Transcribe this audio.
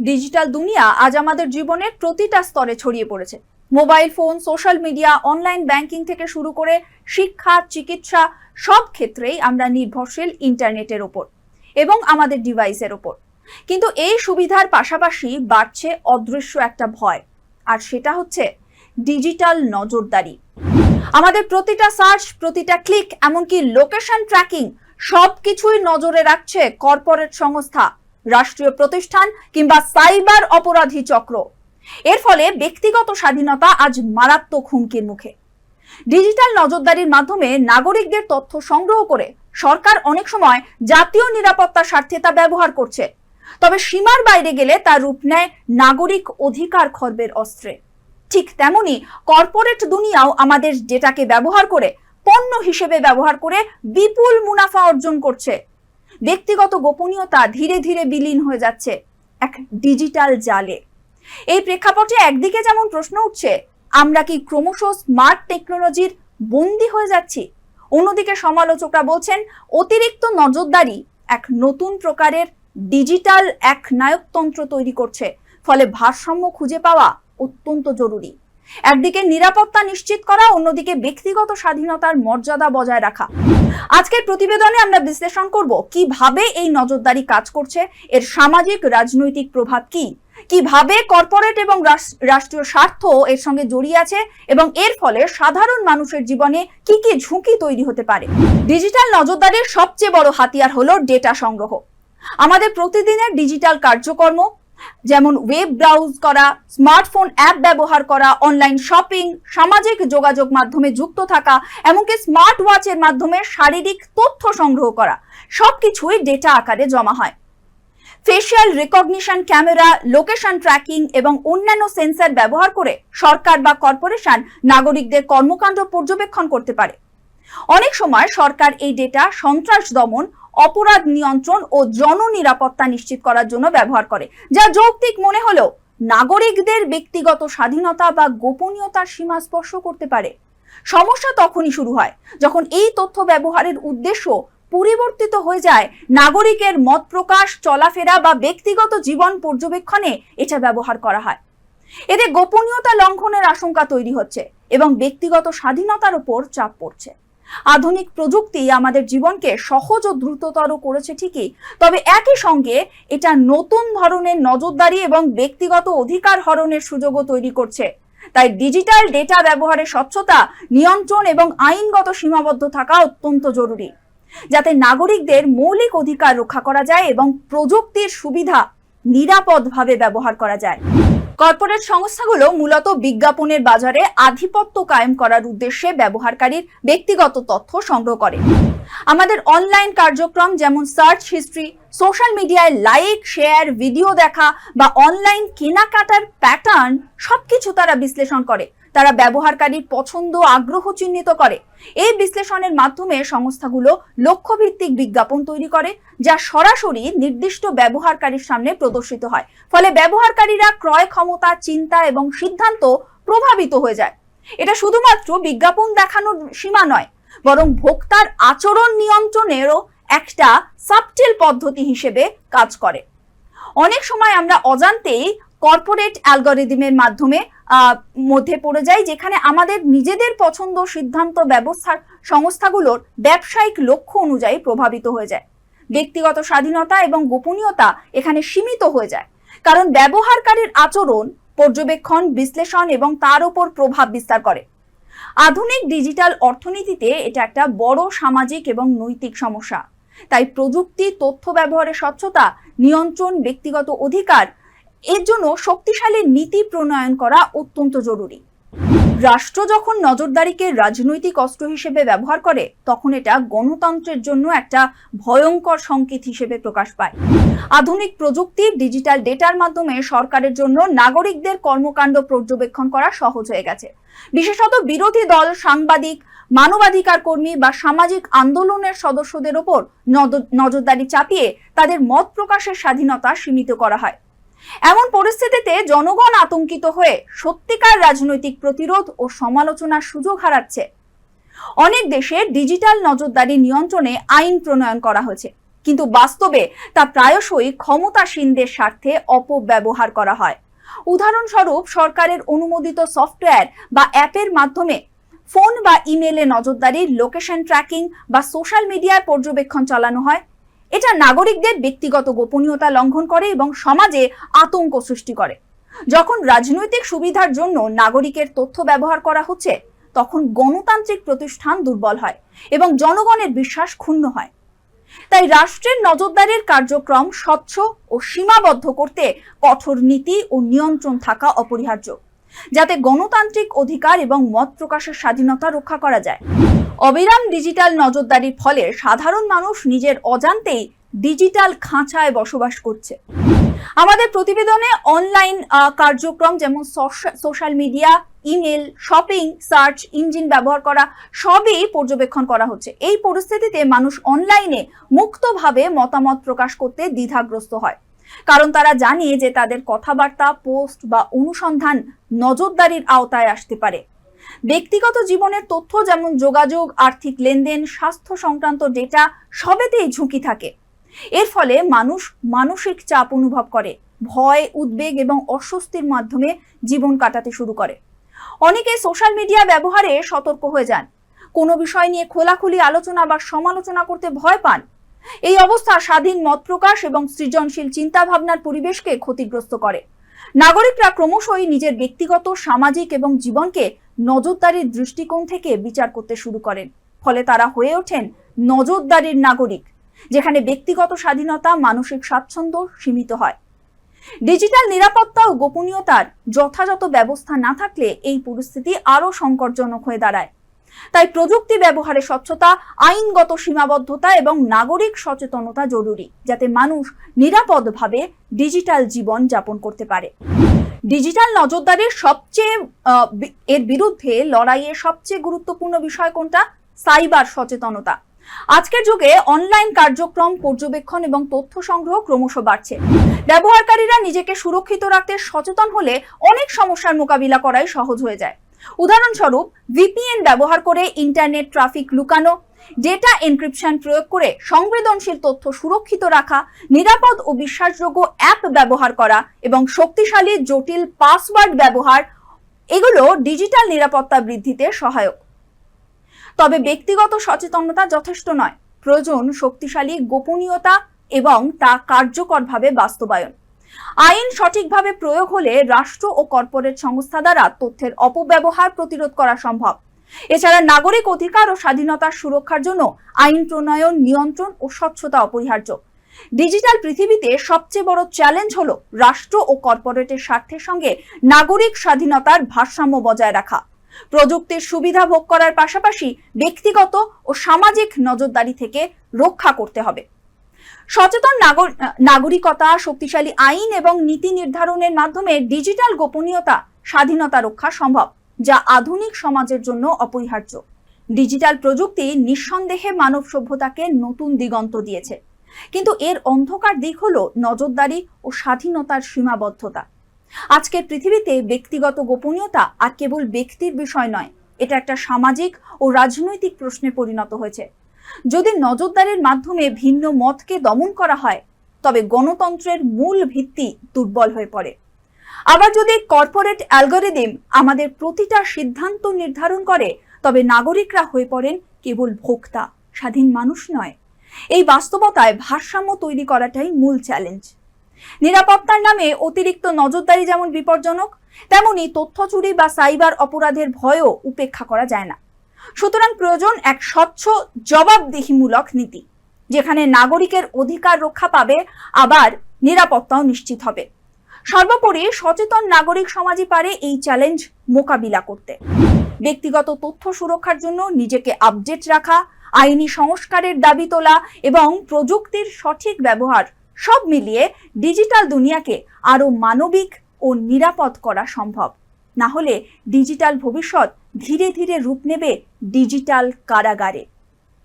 Digital দুনিয়া আজ আমাদের জীবনের প্রতিটা স্তরে ছড়িয়ে পড়েছে। Mobile phone, social media, online banking থেকে শুরু করে শিক্ষা, চিকিৎসা, সব ক্ষেত্রেই আমরা নির্ভরশীল ইন্টারনেটের ওপর এবং আমাদের ডিভাইসের ওপর। কিন্তু এই সুবিধার পাশাপাশি বাড়ছে অদৃশ্য একটা ভয়, আর সেটা হচ্ছে ডিজিটাল নজরদারি। আমাদের প্রতিটা সার্চ, প্রতিটা ক্লিক, এমনকি লোকেশন ট্র্যাকিং সব কিছুই নজরে রাখছে কর্পোরেট সংস্থা রাষ্ট্রীয় প্রতিষ্ঠান কিংবা সাইবার অপরাধী চক্র। এর ফলে ব্যক্তিগত স্বাধীনতা আজ মারাত্মক হুমকির মুখে। ডিজিটাল নজরদারির মাধ্যমে নাগরিকদের তথ্য সংগ্রহ করে সরকার অনেক সময় জাতীয় নিরাপত্তার স্বার্থে তা ব্যবহার করছে। তবে সীমার বাইরে গেলে তার রূপ নেয় নাগরিক অধিকার খর্বের অস্ত্রে। ঠিক তেমনি কর্পোরেট দুনিয়াও আমাদের ডেটাকে ব্যবহার করে, পণ্য হিসেবে ব্যবহার করে বিপুল মুনাফা অর্জন করছে। ব্যক্তিগত গোপনীয়তা ধীরে ধীরে বিলীন হয়ে যাচ্ছে এক ডিজিটাল জালে। এই প্রেক্ষাপটে একদিকে যেমন প্রশ্ন উঠছে, আমরা কি ক্রমশ স্মার্ট টেকনোলজির বন্দি হয়ে যাচ্ছি? অন্যদিকে সমালোচকরা বলছেন, অতিরিক্ত নজরদারি এক নতুন প্রকারের ডিজিটাল এক নায়কতন্ত্র তৈরি করছে, ফলে ভারসাম্য খুঁজে পাওয়া অত্যন্ত জরুরি। একদিকে নিরাপত্তা নিশ্চিত করা, অন্যদিকে ব্যক্তিগত স্বাধীনতার মর্যাদা বজায় রাখা। আজকের প্রতিবেদনে আমরা বিশ্লেষণ করব, কীভাবে এই নজরদারি কাজ করছে, এর সামাজিক, রাজনৈতিক প্রভাব কি? কীভাবে কর্পোরেট এবং রাষ্ট্রীয় স্বার্থ এর সঙ্গে জড়িয়ে আছে এবং এর ফলে সাধারণ মানুষের জীবনে কি কি ঝুঁকি তৈরি হতে পারে? ডিজিটাল নজরদারির সবচেয়ে বড় হাতিয়ার হলো ডেটা সংগ্রহ। আমাদের প্রতিদিনের ডিজিটাল কার্যকর্ম যেমন ওয়েব ব্রাউজ করা স্মার্টফোন অ্যাপ ব্যবহার করা অনলাইন শপিং সামাজিক যোগাযোগ মাধ্যমে যুক্ত থাকা, এমনকি স্মার্ট ওয়াচের মাধ্যমে শারীরিক তথ্য সংগ্রহ করা, সবকিছুই ডেটা আকারে জমা হয়। Facial recognition camera location tracking এবং অন্যান্য সেন্সর ব্যবহার করে সরকার বা কর্পোরেশন নাগরিকদের কর্মকাণ্ড পর্যবেক্ষণ করতে পারে। অনেক সময় সরকার এই ডেটা সন্ত্রাস দমন অপরাধ নিয়ন্ত্রণ ও জননিরাপত্তা নিশ্চিত করার জন্য ব্যবহার করে, যা যৌক্তিক মনে হলেও নাগরিকদের ব্যক্তিগত স্বাধীনতা বা গোপনীয়তার সীমা স্পর্শ করতে পারে। সমস্যা তখনই শুরু হয় যখন এই তথ্য ব্যবহারের উদ্দেশ্য পরিবর্তিত হয়ে যায় নাগরিকের মত প্রকাশ, চলাফেরা বা ব্যক্তিগত জীবন পর্যবেক্ষণে এটা ব্যবহার করা হয়। এতে গোপনীয়তা লঙ্ঘনের আশঙ্কা তৈরি হচ্ছে এবং ব্যক্তিগত স্বাধীনতার উপর চাপ পড়ছে। আধুনিক প্রযুক্তি আমাদের জীবনকে সহজ ও দ্রুততর করেছে ঠিকই। তবে একই সঙ্গে এটা নতুন ধরনের নজরদারি এবং ব্যক্তিগত অধিকার হরণের সুযোগও তৈরি করছে। তাই ডিজিটাল ডেটা ব্যবহারের স্বচ্ছতা, নিয়ন্ত্রণ এবং আইনগত সীমাবদ্ধ থাকা অত্যন্ত জরুরি। যাতে নাগরিকদের মৌলিক অধিকার রক্ষা করা যায় এবং প্রযুক্তির সুবিধা নিরাপদভাবে ব্যবহার করা যায়। কর্পোরেট সংস্থাগুলো মূলত বিজ্ঞাপনের বাজারে আধিপত্য কায়েম করার উদ্দেশ্যে ব্যবহারকারীর ব্যক্তিগত তথ্য সংগ্রহ করে। আমাদের অনলাইন কার্যক্রম যেমন সার্চ হিস্ট্রি সোশ্যাল মিডিয়ায় লাইক, শেয়ার, ভিডিও দেখা বা অনলাইন কেনাকাটার প্যাটার্ন সবকিছু তারা বিশ্লেষণ করে। তারা ব্যবহারকারীর পছন্দ, আগ্রহ চিহ্নিত করে। এই বিশ্লেষণের মাধ্যমে সংস্থাগুলো লক্ষ্যভিত্তিক বিজ্ঞাপন তৈরি করে, যা সরাসরি নির্দিষ্ট ব্যবহারকারীর সামনে প্রদর্শিত হয়। ফলে ব্যবহারকারীরা ক্রয় ক্ষমতা, চিন্তা এবং সিদ্ধান্ত প্রভাবিত হয়ে যায়। এটা শুধুমাত্র বিজ্ঞাপন দেখানোর সীমা নয়, বরং ভোক্তার আচরণ নিয়ন্ত্রণেরও একটা সাবটিল পদ্ধতি হিসেবে কাজ করে। অনেক সময় আমরা অজান্তেই কর্পোরেট অ্যালগরিদমের মাধ্যমে মধ্যে পড়ে যাই, যেখানে আমাদের নিজেদের পছন্দ সিদ্ধান্ত ব্যবস্থার সংস্থাগুলোর ব্যবসায়িক লক্ষ্য অনুযায়ী প্রভাবিত হয়ে যায়। ব্যক্তিগত স্বাধীনতা এবং গোপনীয়তা এখানে সীমিত হয়ে যায়। কারণ ব্যবহারকারীর আচরণ, পর্যবেক্ষণ, বিশ্লেষণ এবং তার উপর প্রভাব বিস্তার করে। আধুনিক ডিজিটাল অর্থনীতিতে এটা একটা বড় সামাজিক এবং নৈতিক সমস্যা। তাই প্রযুক্তি, তথ্য ব্যবহারের স্বচ্ছতা, নিয়ন্ত্রণ, ব্যক্তিগত অধিকার, এর জন্য শক্তিশালী নীতি প্রণয়ন করা অত্যন্ত জরুরি। রাষ্ট্র যখন নজরদারিকে রাজনৈতিক অস্ত্র হিসেবে ব্যবহার করে, তখন এটা গণতন্ত্রের জন্য একটা ভয়ঙ্কর সংকেত হিসেবে প্রকাশ পায়। আধুনিক প্রযুক্তি, ডিজিটাল ডেটার মাধ্যমে সরকারের জন্য নাগরিকদের কর্মকাণ্ড পর্যবেক্ষণ করা সহজ হয়ে গেছে। বিশেষত বিরোধী দল, সাংবাদিক, মানবাধিকার কর্মী বা সামাজিক আন্দোলনের সদস্যদের ওপর নজরদারি চাপিয়ে তাদের মত প্রকাশের স্বাধীনতা সীমিত করা হয়। এমন পরিস্থিতিতে জনগণ আতঙ্কিত হয়ে সত্যিকার রাজনৈতিক প্রতিরোধ ও সমালোচনার সুযোগ হারাচ্ছে। অনেক দেশে ডিজিটাল নজরদারি নিয়ন্ত্রণে আইন প্রণয়ন করা হয়েছে, কিন্তু বাস্তবে তা প্রায়শই ক্ষমতাসীনদের স্বার্থে অপব্যবহার করা হয়। উদাহরণস্বরূপ, সরকারের অনুমোদিত সফটওয়্যার বা অ্যাপের মাধ্যমে ফোন বা ইমেলে নজরদারি লোকেশন ট্র্যাকিং বা সোশ্যাল মিডিয়ার পর্যবেক্ষণ চালানো হয়। এটা নাগরিকদের ব্যক্তিগত গোপনীয়তা লঙ্ঘন করে এবং সমাজে আতঙ্ক সৃষ্টি করে। যখন রাজনৈতিক সুবিধার জন্য নাগরিকের তথ্য ব্যবহার করা হচ্ছে, তখন গণতান্ত্রিক প্রতিষ্ঠান দুর্বল হয় এবং জনগণের বিশ্বাস ক্ষুণ্ণ হয়। তাই রাষ্ট্রের নজরদারির কার্যক্রম স্বচ্ছ ও সীমাবদ্ধ করতে কঠোর নীতি ও নিয়ন্ত্রণ থাকা অপরিহার্য, যাতে গণতান্ত্রিক অধিকার এবং মত প্রকাশের স্বাধীনতা রক্ষা করা যায়। অবিরাম ডিজিটাল নজরদারির ফলে সাধারণ মানুষ নিজের অজান্তেই ডিজিটাল খাঁচায় বসবাস করছে। আমাদের প্রতিবেদনে অনলাইন কার্যক্রম যেমন social media email shopping search engine ব্যবহার করা, সবই পর্যবেক্ষণ করা হচ্ছে। এই পরিস্থিতিতে মানুষ অনলাইনে মুক্তভাবে মতামত প্রকাশ করতে দ্বিধাগ্রস্ত হয়। কারণ তারা জানে যে তাদের কথাবার্তা পোস্ট বা অনুসন্ধান নজরদারির আওতায় আসতে পারে। ব্যক্তিগত জীবনের তথ্য যেমন যোগাযোগ, আর্থিক লেনদেন, স্বাস্থ্য সংক্রান্ত ডেটা সবেতেই ঝুঁকি থাকে। এর ফলে মানুষ মানসিক চাপ অনুভব করে, ভয়, উদ্বেগ এবং অস্বস্তির মাধ্যমে জীবন কাটাতে শুরু করে। অনেকে সোশ্যাল মিডিয়া ব্যবহারে সতর্ক হয়ে যান। কোনো বিষয় নিয়ে খোলাখুলি আলোচনা বা সমালোচনা করতে ভয় পান। এই অবস্থা স্বাধীন মত প্রকাশ এবং সৃজনশীল চিন্তা ভাবনার পরিবেশকে ক্ষতিগ্রস্ত করে। নাগরিকরা ক্রমশই নিজের ব্যক্তিগত, সামাজিক এবং জীবনকে নজরদারির দৃষ্টিকোণ থেকে বিচার করতে শুরু করেন। ফলে তারা হয়ে ওঠেন নজরদারির নাগরিক, যেখানে ব্যক্তিগত স্বাধীনতা, মানসিক স্বাচ্ছন্দ্য সীমিত হয়। ডিজিটাল নিরাপত্তা ও গোপনীয়তার যথাযথ ব্যবস্থা না থাকলে এই পরিস্থিতি আরও সংকটজনক হয়ে দাঁড়ায়। তাই প্রযুক্তি ব্যবহারে স্বচ্ছতা, আইনগত সীমাবদ্ধতা এবং নাগরিক সচেতনতা জরুরি, যাতে মানুষ নিরাপদভাবে ডিজিটাল জীবন যাপন করতে পারে। ডিজিটাল নজরদারির সবচেয়ে এর বিরুদ্ধে লড়াইয়ের সবচেয়ে গুরুত্বপূর্ণ বিষয় কোনটা? সাইবার সচেতনতা। আজকের যুগে অনলাইন কার্যক্রম, পর্যবেক্ষণ এবং তথ্য সংগ্রহ ক্রমশ বাড়ছে। ব্যবহারকারীরা নিজেকে সুরক্ষিত রাখতে সচেতন হলে অনেক সমস্যার মোকাবিলা করাই সহজ হয়ে যায়। উদাহরণস্বরূপ ভিপিএন ব্যবহার করে ইন্টারনেট ট্রাফিক লুকানো ডেটা এনক্রিপশন প্রয়োগ করে সংবেদনশীল তথ্য সুরক্ষিত রাখা, নিরাপদ ও বিশ্বাসযোগ্য অ্যাপ ব্যবহার করা এবং শক্তিশালী, জটিল পাসওয়ার্ড ব্যবহার, এগুলো ডিজিটাল নিরাপত্তা বৃদ্ধিতে সহায়ক। তবে ব্যক্তিগত সচেতনতা যথেষ্ট নয়। প্রয়োজন শক্তিশালী, গোপনীয়তা এবং তা কার্যকরভাবে বাস্তবায়ন। আইন সঠিকভাবে প্রয়োগ হলে রাষ্ট্র ও কর্পোরেট সংস্থা দ্বারা তথ্যের অপব্যবহার প্রতিরোধ করা সম্ভব। এছাড়া নাগরিক অধিকার ও স্বাধীনতার সুরক্ষার জন্য আইন প্রণয়ন, নিয়ন্ত্রণ ও স্বচ্ছতা অপরিহার্য। ডিজিটাল পৃথিবীতে সবচেয়ে বড় চ্যালেঞ্জ হলো রাষ্ট্র ও কর্পোরেটের স্বার্থের সঙ্গে নাগরিক স্বাধীনতার ভারসাম্য বজায় রাখা। প্রযুক্তির সুবিধা ভোগ করার পাশাপাশি ব্যক্তিগত ও সামাজিক নজরদারি থেকে রক্ষা করতে হবে। সচেতন নাগরিকতা, শক্তিশালী আইন এবং নীতি নির্ধারণের মাধ্যমে ডিজিটাল গোপনীয়তা, স্বাধীনতা রক্ষা সম্ভব, যা আধুনিক সমাজের জন্য অপরিহার্য। ডিজিটাল প্রযুক্তি নিঃসন্দেহে মানব সভ্যতাকে নতুন দিগন্ত দিয়েছে। কিন্তু এর অন্ধকার দিক হলো নজরদারি ও স্বাধীনতার সীমাবদ্ধতা। আজকের পৃথিবীতে ব্যক্তিগত গোপনীয়তা আর কেবল ব্যক্তির বিষয় নয়, এটা একটা সামাজিক ও রাজনৈতিক প্রশ্নে পরিণত হয়েছে। যদি নজরদারির মাধ্যমে ভিন্ন মতকে দমন করা হয়, তবে গণতন্ত্রের মূল ভিত্তি দুর্বল হয়ে পড়ে। আবার যদি কর্পোরেট অ্যালগোরিদিম আমাদের প্রতিটা সিদ্ধান্ত নির্ধারণ করে, তবে নাগরিকরা হয়ে পড়েন কেবল ভোক্তা, স্বাধীন মানুষ নয়। এই বাস্তবতায় ভারসাম্য তৈরি করাটাই মূল চ্যালেঞ্জ নিরাপত্তার নামে অতিরিক্ত নজরদারি যেমন বিপজ্জনক, তেমনি তথ্য চুরি বা সাইবার অপরাধের ভয়ও উপেক্ষা করা যায় না। সুতরাং প্রয়োজন এক স্বচ্ছ, জবাবদিহিমূলক নীতি, যেখানে নাগরিকের অধিকার রক্ষা পাবে, আবার নিরাপত্তাও নিশ্চিত হবে। সর্বোপরি সচেতন নাগরিক সমাজই পারে এই চ্যালেঞ্জ মোকাবিলা করতে। ব্যক্তিগত তথ্য সুরক্ষার জন্য নিজেকে আপডেট রাখা, আইনি সংস্কারের দাবি তোলা এবং প্রযুক্তির সঠিক ব্যবহার সব মিলিয়ে ডিজিটাল দুনিয়াকে আরও মানবিক ও নিরাপদ করা সম্ভব। না হলে ডিজিটাল ভবিষ্যৎ ধীরে ধীরে রূপ নেবে ডিজিটাল কারাগারে।